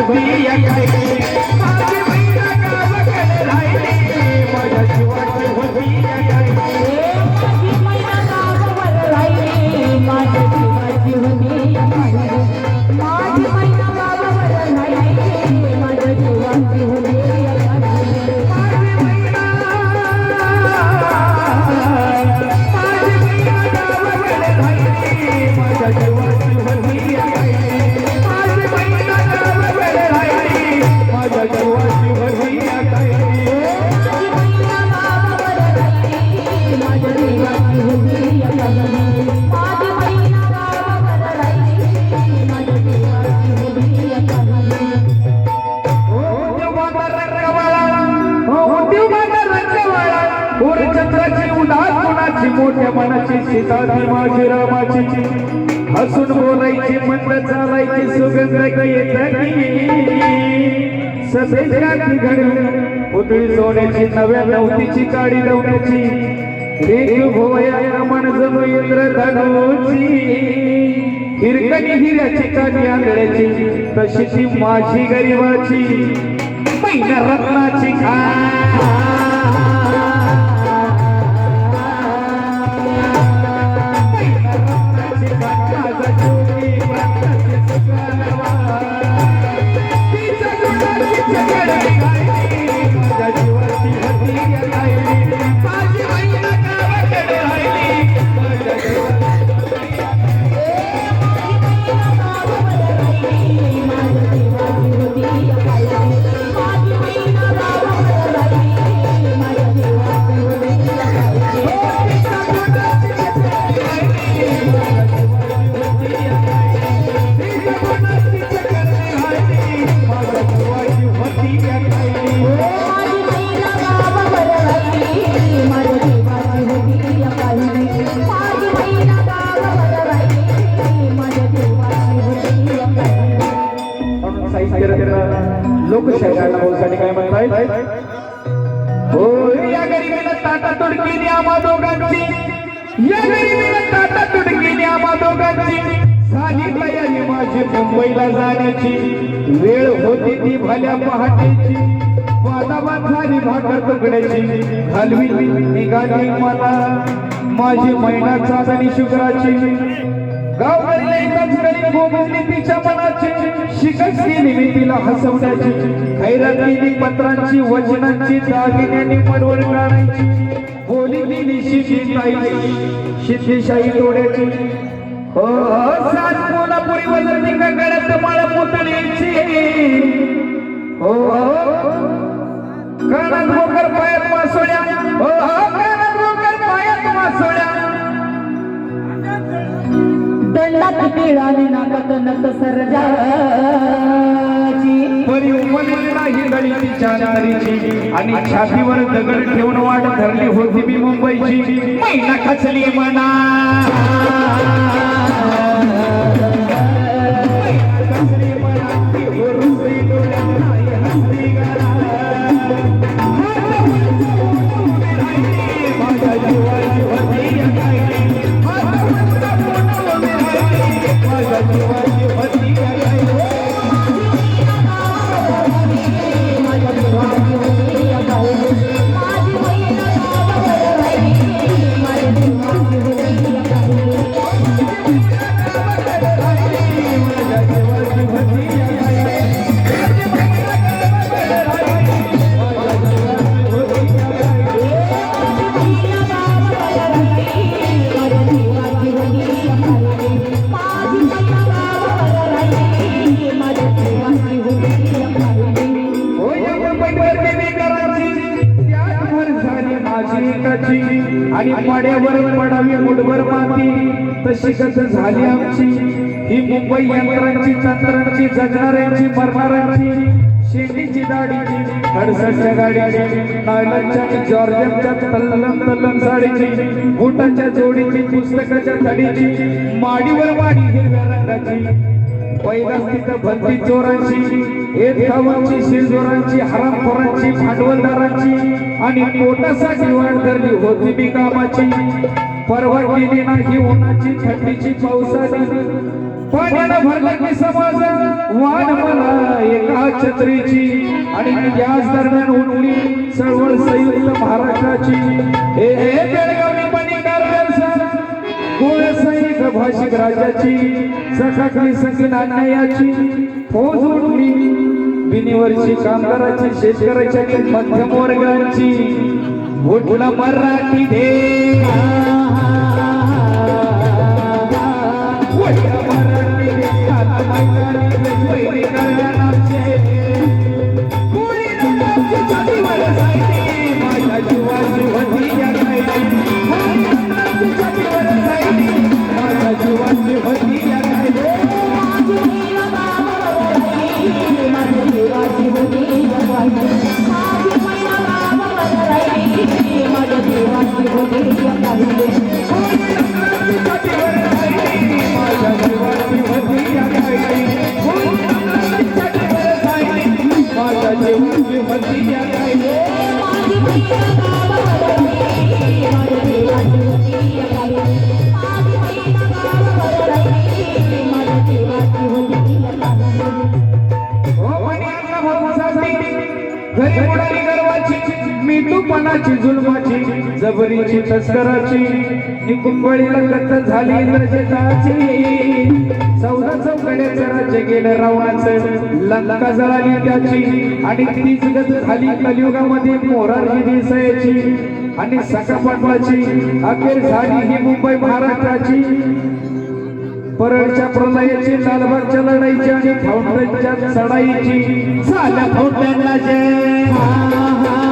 होती माझ्या मनाची सीताची माझी रामाची. हसून बोलायची मंद चालायची सुगंध सदैव पुतळी सोन्याची नव्या नवतीची काडी लावण्याची. रेखीव भोवया मन जणू इंद्र धनुची. हिरकणी हिऱ्याची काठी आंधळ्याची तशी ती माझी गरिबाची. मैना रत्नाची खा लोकशाही काय म्हणताय हो या ताटा आम्हा दोघांची. या ताटा आम्हा दोघांची. झाली तयारी माझी मुंबईला जाण्याची. वेळ होती ती भल्या पहाटेची. वादाबाद झाली भाकर तुकड्याची हलवी निघाली मला. माझी महिना चाचणी शुक्राची. गाव तिच्या मनाची शिकच केली हसवण्याची खैरातीने पत्रांची वचनांची दागिन्याने मडवड काढायची. बोली दिली शिशिताई शिशीशाही तोड्याची. हो हो सात कोल्हापुरी वजन का गळ्यात माळ पुतळीची हो. हो, हो. दंडात पिळाने नाकात नत सरजाची. परी तिच्या नारीची आणि छातीवर दगड ठेवून वाट धरली होती मी मुंबईची. मैना खचली मना. आणि पाड्यावर पडावी मुठभर माती. तशी कसं झाली आमची. ही मुंबई यंत्रांची चंद्रांची जगणाऱ्यांची मरणाऱ्यांची. शेतीची दाढीची हडसडच्या गाडीची नायलनच्या जॉर्जनच्या तल्लम तल्लम साडीची बुटाच्या जोडीची पुस्तकाच्या थडीची माडीवर माडी हिरव्या रंगाची. पहिला तिथं चोरांची एक शिरजोरांची हरामखोरांची भांडवलदारांची आणि पोटासाठी वाट धरली होती मी कामाची. परवा केली नाही उन्हाची थंडीची पावसाची. पाण्यानं भरला की समाज वाद मला एका छत्रीची आणि याच दरम्यान उठली चळवळ संयुक्त महाराष्ट्राची. हे हे कुळ सैनिक भाषिक राजाची सखाकली संगीत अन्यायाची फौज उडली बिनीवरची कामगाराची शेतकऱ्याची आणि मध्यम वर्गाची उठला मराठी दे मी तू जुलमाची जबरीची तस्कराची निकुंबळीला कत्तल झाली इंद्रजिताची राज्य गेलं रावणाचं लंका जळाली त्याची आणि तीच गत झाली कलियुगामध्ये मोरारजी देसायाची आणि सकापाटलाची अखेर झाली ही मुंबई महाराष्ट्राची. परळच्या प्रलयाची लालबागच्या लढाईची आणि फाउंटनच्या चढाईची. झाल्या फाउंटनला जय.